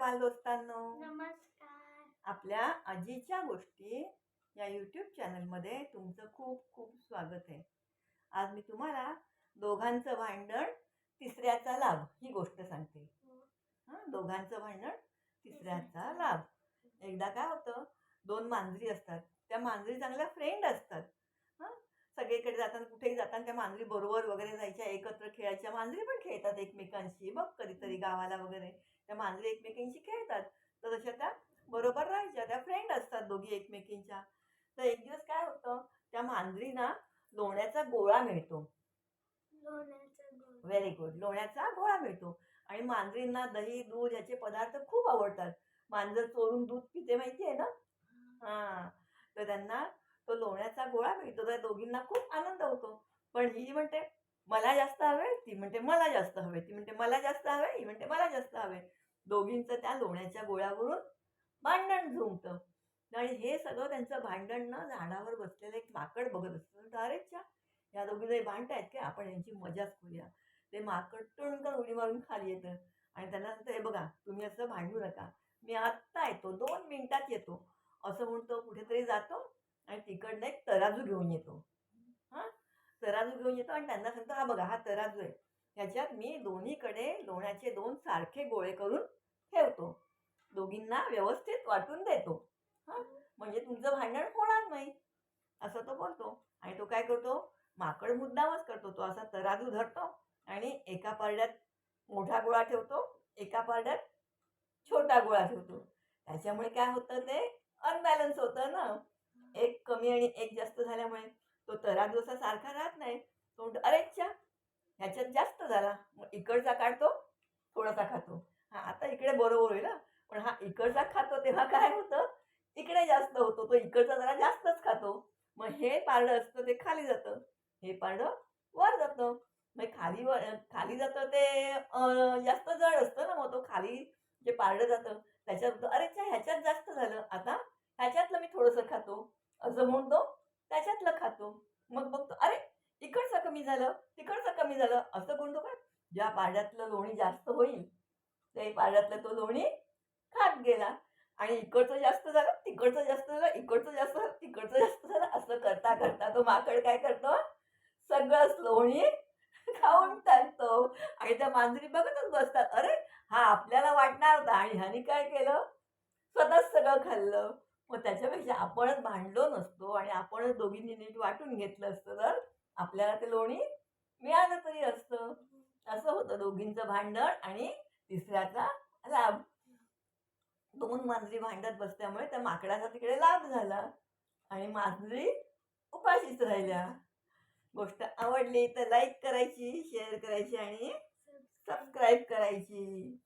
बालदोस्तांनो नमस्कार. आपल्या आजीच्या गोष्टी या यूट्यूब चॅनलमध्ये तुमचं खूप खूप स्वागत आहे. आज मी तुम्हाला दोघांचं भांडण तिसऱ्याचा लाभ ही गोष्ट सांगते. हां. दोघांचं भांडण तिसऱ्याचा लाभ. एकदा काय होतं दोन मांजरी असतात. त्या मांजरी चांगल्या फ्रेंड असतात. हां सगळीकडे जाताना कुठेही जाताना त्या मांजरी बरोबर वगैरे जायच्या एकत्र खेळायच्या. मांजरी पण खेळतात एकमेकांशी. बघ कधीतरी गावाला वगैरे. त्या मांजरी एकमेकांशी खेळतात. तर तशा त्या बरोबर राहायच्या. त्या फ्रेंड असतात दोघी एकमेकींच्या. तर एक दिवस काय होतं त्या मांजरीना लोण्याचा गोळा मिळतो. व्हेरी गुड लोण्याचा गोळा मिळतो. आणि मांजरींना दही दूध याचे पदार्थ खूप आवडतात. मांजर चोरून दूध पिते माहिती आहे ना हां. तर त्यांना लोण्याचा गोळा मिळतो. तर दोघींना खूप आनंद होतो. पण ही म्हणते मला जास्त हवे ती म्हणते मला जास्त हवे. ती म्हणते मला जास्त हवे ही म्हणते मला जास्त हवे. दोघींचं त्या लोण्याच्या गोळ्यावरून भांडण झुंकतं आणि हे सगळं त्यांचं भांडण ना झाडावर बसलेलं एक माकड बघत असतं. अरेच्या या दोघी जरी भांडतायत की आपण यांची मजाच करूया. ते माकड टुणकर उडी मारून खाली येतं. आणि त्यांना सांगतं हे बघा तुम्ही असं भांडू नका. मी आत्ता येतो. दोन मिनिटात येतो. असं म्हणतो कुठेतरी जातो. तिकडनं एक तराजू घेऊन येतो. हां? तराजू घेऊन येतो आणि त्यांना सांगतो हा बघा हा तराजू आहे. ह्याच्यात मी दोन्हीकडे लोण्याचे दोन सारखे गोळे करून ठेवतो. दोघींना व्यवस्थित वाटून देतो. हां? म्हणजे तुमचं भांडण होणार नाही. असं तो बोलतो. आणि तो काय करतो? माकड मुद्दामच करतो. तो असा तराजू धरतो आणि एका पारड्यात मोठा गोळा ठेवतो एका पारड्यात छोटा गोळा ठेवतो. त्याच्यामुळे काय होतं ते अनबॅलन्स होतं ना. एक कमी आणि एक जास्त झाल्यामुळे तो तराजू सारखा राहत नाही. तो म्हणतो ह्याच्यात जास्त झाला. मग इकडचा काढतो थोडासा खातो. हा आता इकडे बरोबर होईल पण हा इकडचा खातो तेव्हा काय होतं? इकडे जास्त होतो तो इकडचा जरा जास्तच खातो. मग हे पारडं असतं ते खाली जातं. हे पारडं वर जातं. मग खाली वर खाली जातं ते जास्त जड असतं ना मग तो खाली जे पारडं जातं त्याच्यात होतं, अरे च्या ह्याच्यात जास्त झालं आता ह्याच्यातलं मी थोडंसं खातो असं म्हणतो त्याच्यातलं खातो मग बघतो अरे इकडचं कमी झालं तिकडचं कमी झालं असं कोणतो का ज्या पाड्यातलं लोणी जास्त होईल त्या पाड्यातलं तो लोणी खात गेला. आणि इकडचं जास्त झालं तिकडचं जास्त झालं इकडचं जास्त झालं तिकडचं जास्त झालं असं करता करता तो माकड काय करतो? सगळंच लोणी खाऊन टाकतो. आणि त्या मांजरी बघतच बसतात अरे हा आपल्याला वाटणार होता आणि ह्याने काय केलं? स्वतःच सगळं खाल्लं. मग त्याच्यापेक्षा आपणच भांडलो नसतो आणि आपणच दोघींनी नीट वाटून घेतलं असतं तर? आपल्याला ते लोणी मिळालं तरी असतं. असं होतं दोघींचं भांडण आणि तिसऱ्याचा लाभ. दोन मांजरी भांडत बसल्यामुळे त्या माकडाचा तिकडे लाभ झाला आणि मांजरी उपाशीच राहिल्या. गोष्ट आवडली तर लाईक करायची शेअर करायची आणि सबस्क्राईब करायची.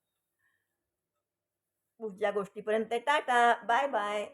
पुढच्या गोष्टीपर्यंत टाटा. Bye bye